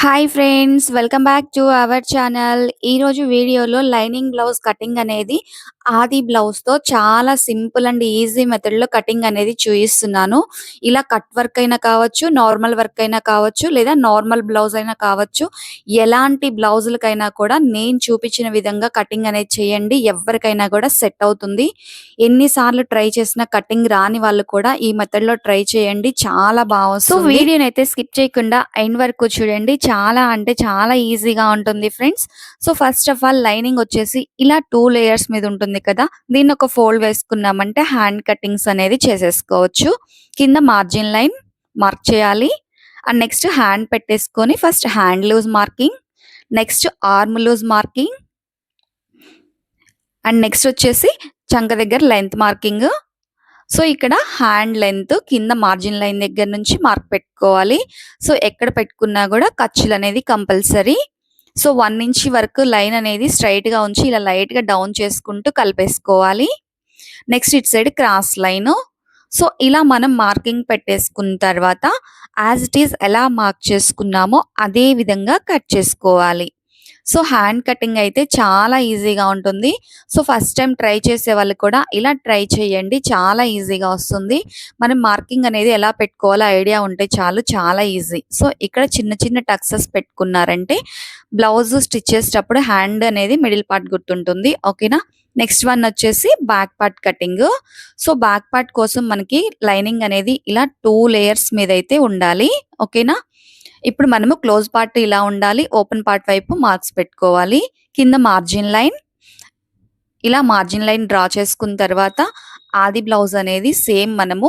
Hi friends welcome back to our channel ఈరోజు వీడియోలో lining blouse cutting అనేది ఆది బ్లౌజ్తో చాలా సింపుల్ అండ్ ఈజీ మెథడ్లో కటింగ్ అనేది చూపిస్తున్నాను ఇలా కట్ వర్క్ అయినా కావచ్చు నార్మల్ వర్క్ అయినా కావచ్చు లేదా నార్మల్ బ్లౌజ్ అయినా కావచ్చు ఎలాంటి బ్లౌజులకైనా కూడా నేను చూపించిన విధంగా కటింగ్ అనేది చేయండి. ఎవరికైనా కూడా సెట్ అవుతుంది. ఎన్నిసార్లు ట్రై చేసిన కటింగ్ రాని వాళ్ళు కూడా ఈ మెథడ్లో ట్రై చేయండి. చాలా బాగా సో వీడియోని అయితే స్కిప్ చేయకుండా ఎండ్ వరకు చూడండి. చాలా అంటే చాలా ఈజీగా ఉంటుంది friends so first of all lining వచ్చేసి ఇలా టూ లేయర్స్ మీద ఉంటుంది. కదా దీన్ని ఒక ఫోల్డ్ వేసుకున్నామంటే హ్యాండ్ కటింగ్స్ అనేది చేసేసుకోవచ్చు. కింద మార్జిన్ లైన్ మార్క్ చేయాలి. అండ్ నెక్స్ట్ హ్యాండ్ పెట్టేసుకొని first hand loose marking next arm loose marking and next వచ్చేసి చంక దగ్గర లెంత్ మార్కింగ్. సో ఇక్కడ హ్యాండ్ లెంత్ కింద మార్జిన్ లైన్ దగ్గర నుంచి మార్క్ పెట్టుకోవాలి. సో ఎక్కడ పెట్టుకున్నా కూడా ఖర్చులు అనేది కంపల్సరీ. సో వన్ ఇంచ్ వరకు లైన్ అనేది స్ట్రైట్గా ఉంచి ఇలా లైట్గా డౌన్ చేసుకుంటూ కలిపేసుకోవాలి. Next it side cross line so ఇలా మనం మార్కింగ్ పెట్టేసుకున్న తర్వాత యాజ్ ఇట్ ఈస్ ఎలా మార్క్ చేసుకున్నామో అదే విధంగా కట్ చేసుకోవాలి. సో హ్యాండ్ కటింగ్ అయితే చాలా ఈజీగా ఉంటుంది. సో ఫస్ట్ టైం ట్రై చేసే వాళ్ళు కూడా ఇలా ట్రై చేయండి చాలా ఈజీగా వస్తుంది. మనం మార్కింగ్ అనేది ఎలా పెట్టుకోవాలో ఐడియా ఉంటే చాలు చాలా ఈజీ. సో ఇక్కడ చిన్న చిన్న టక్సెస్ పెట్టుకున్నారంటే బ్లౌజ్ స్టిచ్ చేసేటప్పుడు హ్యాండ్ అనేది మిడిల్ పార్ట్ గుర్తుంటుంది. ఓకేనా? నెక్స్ట్ వన్ వచ్చేసి back part cutting. So back part కోసం మనకి లైనింగ్ అనేది ఇలా టూ లేయర్స్ మీద అయితే ఉండాలి. ఓకేనా? ఇప్పుడు మనము క్లోజ్ పార్ట్ ఇలా ఉండాలి ఓపెన్ పార్ట్ వైపు మార్క్స్ పెట్టుకోవాలి. కింద మార్జిన్ లైన్. ఇలా మార్జిన్ లైన్ డ్రా చేసుకున్న తర్వాత ఆది బ్లౌజ్ అనేది సేమ్ మనము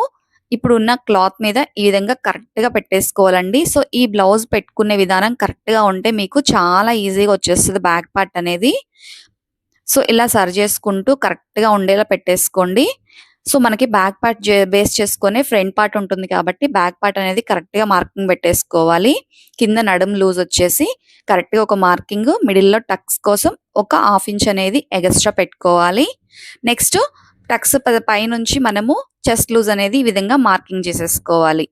ఇప్పుడు ఉన్న క్లాత్ మీద ఈ విధంగా కరెక్ట్గా పెట్టేసుకోవాలండి. సో ఈ బ్లౌజ్ పెట్టుకునే విధానం కరెక్ట్గా ఉంటే మీకు చాలా ఈజీగా వచ్చేస్తుంది బ్యాక్ పార్ట్ అనేది. సో ఇలా సరి చేసుకుంటూ కరెక్ట్గా ఉండేలా పెట్టేసుకోండి. సో మనకి బ్యాక్ పార్ట్ బేస్ చేసుకొని ఫ్రంట్ పార్ట్ ఉంటుంది కాబట్టి బ్యాక్ పార్ట్ అనేది కరెక్ట్గా మార్కింగ్ పెట్టేసుకోవాలి. కింద నడుం లూజ్ వచ్చేసి కరెక్ట్గా ఒక మార్కింగ్ మిడిల్లో టక్స్ కోసం ఒక హాఫ్ ఇంచ్ అనేది ఎగస్ట్రా పెట్టుకోవాలి. నెక్స్ట్ టక్స్ పైనుంచి మనము చెస్ట్ లూజ్ అనేది ఈ విధంగా మార్కింగ్ చేసేసుకోవాలి.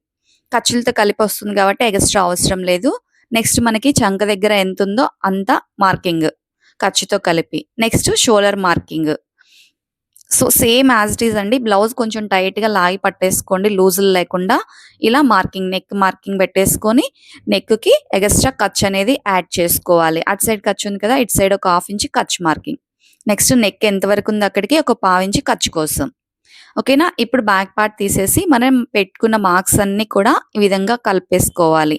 ఖర్చులతో కలిపి వస్తుంది కాబట్టి ఎగస్ట్రా అవసరం లేదు. నెక్స్ట్ మనకి చంక దగ్గర ఎంత ఉందో అంత మార్కింగ్ ఖర్చుతో కలిపి. Next shoulder marking. So same as it is అండి బ్లౌజ్ కొంచెం టైట్గా లాగి పట్టేసుకోండి లూజులు లేకుండా. ఇలా మార్కింగ్ నెక్ మార్కింగ్ పెట్టేసుకొని నెక్కి ఎగస్ట్రా ఖర్చు అనేది యాడ్ చేసుకోవాలి. అటు సైడ్ ఖర్చు ఉంది కదా ఇటు సైడ్ ఒక హాఫ్ ఇంచ్ ఖర్చు మార్కింగ్ నెక్స్ట్ నెక్ ఎంతవరకు ఉంది అక్కడికి? ఒక పావు ఇంచ్ ఖర్చు కోసం. ఓకేనా ఇప్పుడు బ్యాక్ పార్ట్ తీసేసి మనం పెట్టుకున్న మార్క్స్ అన్ని కూడా ఈ విధంగా కలిపేసుకోవాలి.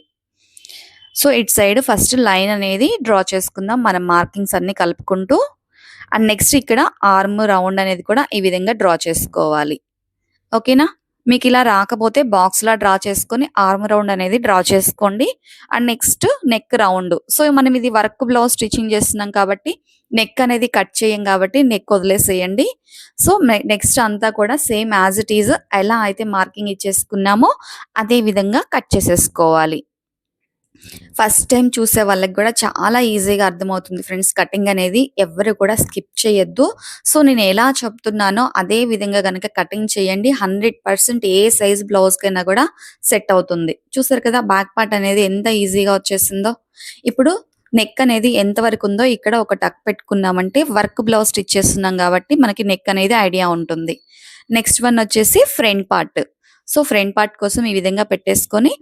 సో ఇటు సైడ్ ఫస్ట్ లైన్ అనేది డ్రా చేసుకుందాం. మనం మార్కింగ్స్ అన్ని కలుపుకుంటూ అండ్ నెక్స్ట్ ఇక్కడ ఆర్మ్ రౌండ్ అనేది కూడా ఈ విధంగా డ్రా చేసుకోవాలి. ఓకేనా మీకు ఇలా రాకపోతే బాక్స్లా డ్రా చేసుకొని ఆర్మ్ రౌండ్ అనేది డ్రా చేసుకోండి. And next neck round so మనం ఇది వర్క్ బ్లౌజ్ స్టిచ్చింగ్ చేస్తున్నాం కాబట్టి నెక్ అనేది కట్ చేయం కాబట్టి నెక్ వదిలేసేయండి. సో నెక్స్ట్ అంతా కూడా సేమ్ యాజ్ ఇట్ ఈజ్ ఎలా అయితే మార్కింగ్ ఇచ్చేసుకున్నామో అదే విధంగా కట్ చేసేసుకోవాలి. ఫస్ట్ టైం చూసే వాళ్ళకి కూడా చాలా ఈజీగా అర్థమవుతుంది. ఫ్రెండ్స్ కటింగ్ అనేది ఎవరు కూడా స్కిప్ చేయొద్దు. సో నేను ఎలా చెప్తున్నానో అదే విధంగా కనుక కటింగ్ చేయండి. హండ్రెడ్ పర్సెంట్ ఏ సైజ్ బ్లౌజ్ కైనా కూడా సెట్ అవుతుంది. చూసారు కదా బ్యాక్ పార్ట్ అనేది ఎంత ఈజీగా వచ్చేసిందో. ఇప్పుడు నెక్ అనేది ఎంత వరకు ఉందో ఇక్కడ ఒక టక్ పెట్టుకున్నామంటే వర్క్ బ్లౌజ్ స్టిచ్ చేస్తున్నాం కాబట్టి మనకి నెక్ అనేది ఐడియా ఉంటుంది. నెక్స్ట్ వన్ వచ్చేసి front part so front part కోసం ఈ విధంగా పెట్టేసుకొని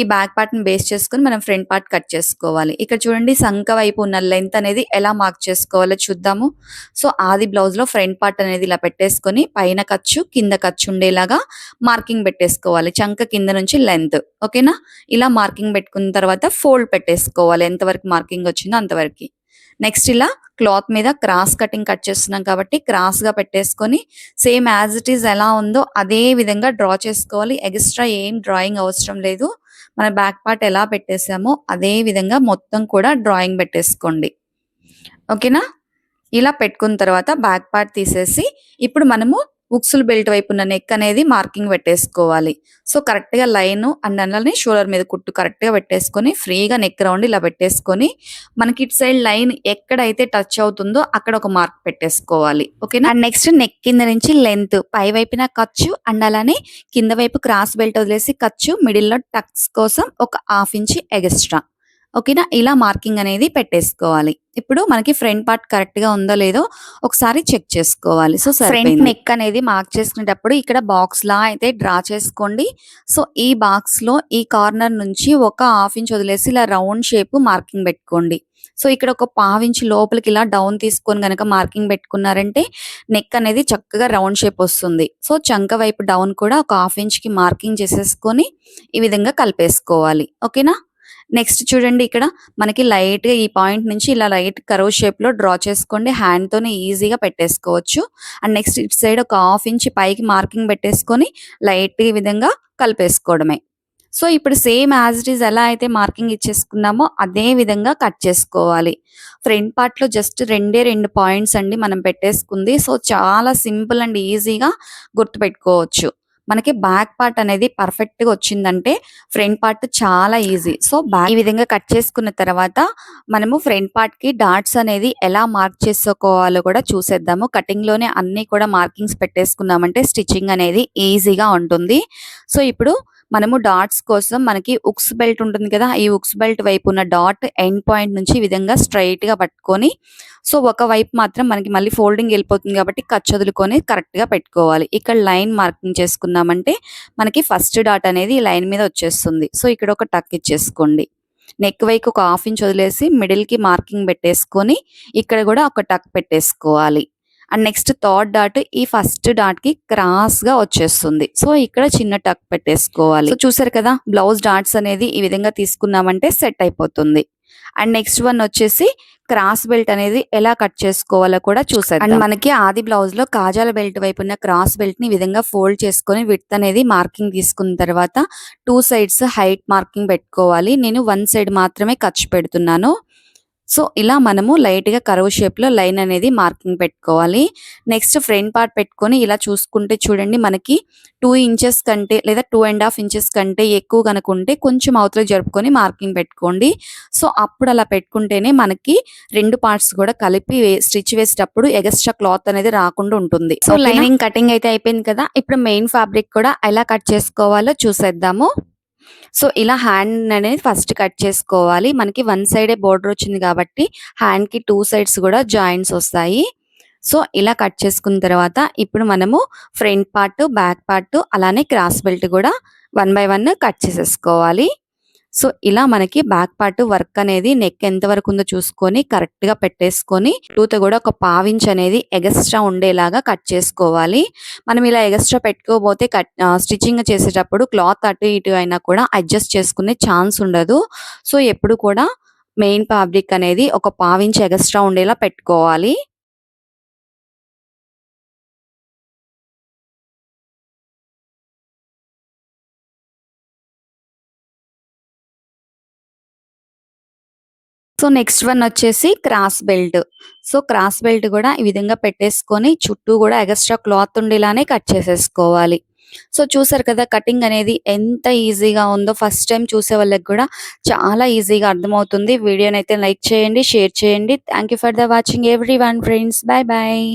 ఈ బ్యాక్ పార్ట్ని బేస్ చేసుకొని మనం ఫ్రంట్ పార్ట్ కట్ చేసుకోవాలి. ఇక్కడ చూడండి సంఖ వైపు ఉన్న లెంత్ అనేది ఎలా మార్క్ చేసుకోవాలో చూద్దాము. సో ఆది బ్లౌజ్లో ఫ్రంట్ పార్ట్ అనేది ఇలా పెట్టేసుకొని పైన ఖర్చు కింద ఖర్చు ఉండేలాగా మార్కింగ్ పెట్టేసుకోవాలి. చంక కింద నుంచి లెంత్ ఓకేనా? ఇలా మార్కింగ్ పెట్టుకున్న తర్వాత ఫోల్డ్ పెట్టేసుకోవాలి. ఎంతవరకు మార్కింగ్ వచ్చిందో అంతవరకు. నెక్స్ట్ ఇలా క్లాత్ మీద క్రాస్ కటింగ్ కట్ చేస్తున్నాం కాబట్టి క్రాస్గా పెట్టేసుకొని సేమ్ యాజ్ ఇట్ ఈస్ ఎలా ఉందో అదే విధంగా డ్రా చేసుకోవాలి. ఎక్స్ట్రా ఏం డ్రాయింగ్ అవసరం లేదు. మన బ్యాక్ పార్ట్ ఎలా పెట్టేసామో అదే విధంగా మొత్తం కూడా డ్రాయింగ్ పెట్టేసుకోండి. ఓకేనా ఇలా పెట్టుకున్న తర్వాత బ్యాక్ పార్ట్ తీసేసి ఇప్పుడు మనము ఉక్సులు బెల్ట్ వైపు ఉన్న నెక్ అనేది మార్కింగ్ పెట్టేసుకోవాలి. సో కరెక్ట్గా లైన్ అండ్ అలానే షోల్డర్ మీద కుట్టు కరెక్ట్గా పెట్టేసుకొని ఫ్రీగా నెక్ రౌండ్ ఇలా పెట్టేసుకొని మనకి ఇటు సైడ్ లైన్ ఎక్కడైతే టచ్ అవుతుందో అక్కడ ఒక మార్క్ పెట్టేసుకోవాలి. ఓకేనా అండ్ నెక్స్ట్ నెక్ కింద నుంచి లెంత్ పై వైపున ఖర్చు అండ్ అలానే కింద వైపు క్రాస్ బెల్ట్ వదిలేసి ఖర్చు మిడిల్లో టక్స్ కోసం ఒక హాఫ్ ఇంచ్ ఎగస్ట్రా ఓకేనా? ఇలా మార్కింగ్ అనేది పెట్టేసుకోవాలి. ఇప్పుడు మనకి ఫ్రంట్ పార్ట్ కరెక్ట్గా ఉందో లేదో ఒకసారి చెక్ చేసుకోవాలి. సో ఫ్రంట్ నెక్ అనేది మార్క్ చేసుకునేటప్పుడు ఇక్కడ బాక్స్ లా అయితే డ్రా చేసుకోండి. సో ఈ బాక్స్లో ఈ కార్నర్ నుంచి ఒక హాఫ్ ఇంచ్ వదిలేసి ఇలా రౌండ్ షేప్ మార్కింగ్ పెట్టుకోండి. సో ఇక్కడ ఒక పావు ఇంచ్ లోపలికి ఇలా డౌన్ తీసుకొని గనక మార్కింగ్ పెట్టుకున్నారంటే నెక్ అనేది చక్కగా రౌండ్ షేప్ వస్తుంది. సో చంక వైపు డౌన్ కూడా ఒక హాఫ్ ఇంచ్కి మార్కింగ్ చేసేసుకొని ఈ విధంగా కలిపేసుకోవాలి. ఓకేనా? నెక్స్ట్ చూడండి ఇక్కడ మనకి లైట్గా ఈ పాయింట్ నుంచి ఇలా లైట్ కరో షేప్లో డ్రా చేసుకోండి. హ్యాండ్ తోనే ఈజీగా పెట్టేసుకోవచ్చు. అండ్ నెక్స్ట్ ఇటు సైడ్ ఒక హాఫ్ ఇంచ్ పైకి మార్కింగ్ పెట్టేసుకొని లైట్ ఈ విధంగా కలిపేసుకోవడమే. సో ఇప్పుడు సేమ్ యాజ్ ఇట్ ఈస్ ఎలా అయితే మార్కింగ్ ఇచ్చేసుకున్నామో అదే విధంగా కట్ చేసుకోవాలి. ఫ్రంట్ పార్ట్లో జస్ట్ రెండే రెండు పాయింట్స్ అండి మనం పెట్టేసుకుంది. సో చాలా సింపుల్ అండ్ ఈజీగా గుర్తుపెట్టుకోవచ్చు. మనకి బ్యాక్ పార్ట్ అనేది పర్ఫెక్ట్గా వచ్చిందంటే ఫ్రంట్ పార్ట్ చాలా ఈజీ సో బ్యాక్ ఈ విధంగా కట్ చేసుకున్న తర్వాత మనము ఫ్రంట్ పార్ట్కి డాట్స్ అనేది ఎలా మార్క్ చేసుకోవాలో కూడా చూసేద్దాము. కటింగ్లోనే అన్ని కూడా మార్కింగ్స్ పెట్టేసుకున్నామంటే స్టిచ్చింగ్ అనేది ఈజీగా ఉంటుంది. సో ఇప్పుడు మనము డాట్స్ కోసం మనకి ఉక్స్ బెల్ట్ ఉంటుంది కదా ఈ ఉక్స్ బెల్ట్ వైపు ఉన్న డాట్ ఎండ్ పాయింట్ నుంచి ఈ విధంగా స్ట్రైట్గా పట్టుకొని సో ఒక వైపు మాత్రం మనకి మళ్ళీ ఫోల్డింగ్ వెళ్ళిపోతుంది కాబట్టి ఖర్చు వదులుకొని కరెక్ట్గా పెట్టుకోవాలి. ఇక్కడ లైన్ మార్కింగ్ చేసుకున్నామంటే మనకి ఫస్ట్ డాట్ అనేది ఈ లైన్ మీద వచ్చేస్తుంది. సో ఇక్కడ ఒక టక్ ఇచ్చేసుకోండి. నెక్ వైపు ఒక హాఫ్ ఇంచ్ వదిలేసి మిడిల్కి మార్కింగ్ పెట్టేసుకొని ఇక్కడ కూడా ఒక టక్ పెట్టేసుకోవాలి. అండ్ నెక్స్ట్ థర్డ్ డాట్ ఈ ఫస్ట్ డాట్కి క్రాస్గా వచ్చేస్తుంది. సో ఇక్కడ చిన్న టక్ పెట్టేసుకోవాలి. చూసారు కదా బ్లౌజ్ డాట్స్ అనేది ఈ విధంగా తీసుకున్నామంటే సెట్ అయిపోతుంది. అండ్ నెక్స్ట్ వన్ వచ్చేసి క్రాస్ బెల్ట్ అనేది ఎలా కట్ చేసుకోవాలో కూడా చూసారు అండ్ మనకి ఆది బ్లౌజ్లో కాజాల బెల్ట్ వైపు ఉన్న క్రాస్ బెల్ట్ని విధంగా ఫోల్డ్ చేసుకొని విత్ అనేది మార్కింగ్ తీసుకున్న తర్వాత టూ సైడ్స్ హైట్ మార్కింగ్ పెట్టుకోవాలి. నేను వన్ సైడ్ మాత్రమే ఖర్చు పెడుతున్నాను. సో ఇలా మనము లైట్గా కర్వ్ షేప్లో లైన్ అనేది మార్కింగ్ పెట్టుకోవాలి. నెక్స్ట్ ఫ్రంట్ పార్ట్ పెట్టుకొని ఇలా చూసుకుంటే చూడండి మనకి టూ ఇంచెస్ కంటే లేదా టూ అండ్ హాఫ్ ఇంచెస్ కంటే ఎక్కువ కనుకుంటే కొంచెం అవతల జరుపుకొని మార్కింగ్ పెట్టుకోండి. సో అప్పుడు అలా పెట్టుకుంటేనే మనకి రెండు పార్ట్స్ కూడా కలిపి స్టిచ్ వేసేటప్పుడు ఎగస్ట్రా క్లాత్ అనేది రాకుండా ఉంటుంది. సో లైనింగ్ కటింగ్ అయితే అయిపోయింది కదా? ఇప్పుడు మెయిన్ ఫ్యాబ్రిక్ కూడా ఎలా కట్ చేసుకోవాలో చూసేద్దాము. సో ఇలా హ్యాండ్ అనేది ఫస్ట్ కట్ చేసుకోవాలి. మనకి వన్ సైడే బోర్డర్ వచ్చింది కాబట్టి హ్యాండ్కి టూ సైడ్స్ కూడా జాయింట్స్ వస్తాయి. సో ఇలా కట్ చేసుకున్న తర్వాత ఇప్పుడు మనము ఫ్రంట్ పార్ట్ బ్యాక్ పార్ట్ అలానే క్రాస్ బెల్ట్ కూడా వన్ బై వన్ కట్ చేసేసుకోవాలి. సో ఇలా మనకి బ్యాక్ పార్ట్ వర్క్ అనేది నెక్ ఎంత వరకు ఉందో చూసుకొని కరెక్ట్గా పెట్టేసుకొని టూత్ కూడా ఒక పావించ్ అనేది ఎగస్ట్రా ఉండేలాగా కట్ చేసుకోవాలి. మనం ఇలా ఎగస్ట్రా పెట్టుకోపోతే కట్ స్టిచ్చింగ్ చేసేటప్పుడు క్లాత్ అటు ఇటు అయినా కూడా అడ్జస్ట్ చేసుకునే ఛాన్స్ ఉండదు. సో ఎప్పుడు కూడా మెయిన్ ఫ్యాబ్రిక్ అనేది ఒక పావించ్ ఎగస్ట్రా ఉండేలా పెట్టుకోవాలి. సో నెక్స్ట్ వన్ వచ్చేసి cross belt. So cross belt కూడా ఈ విధంగా పెట్టేసుకొని చుట్టూ కూడా ఎగస్ట్రా క్లాత్ ఉండేలానే కట్ చేసేసుకోవాలి. సో చూసారు కదా కటింగ్ అనేది ఎంత ఈజీగా ఉందో ఫస్ట్ టైం చూసే వాళ్ళకి కూడా చాలా ఈజీగా అర్థమవుతుంది. వీడియోని అయితే లైక్ చేయండి షేర్ చేయండి. Thank for the watching everyone friends. Bye bye.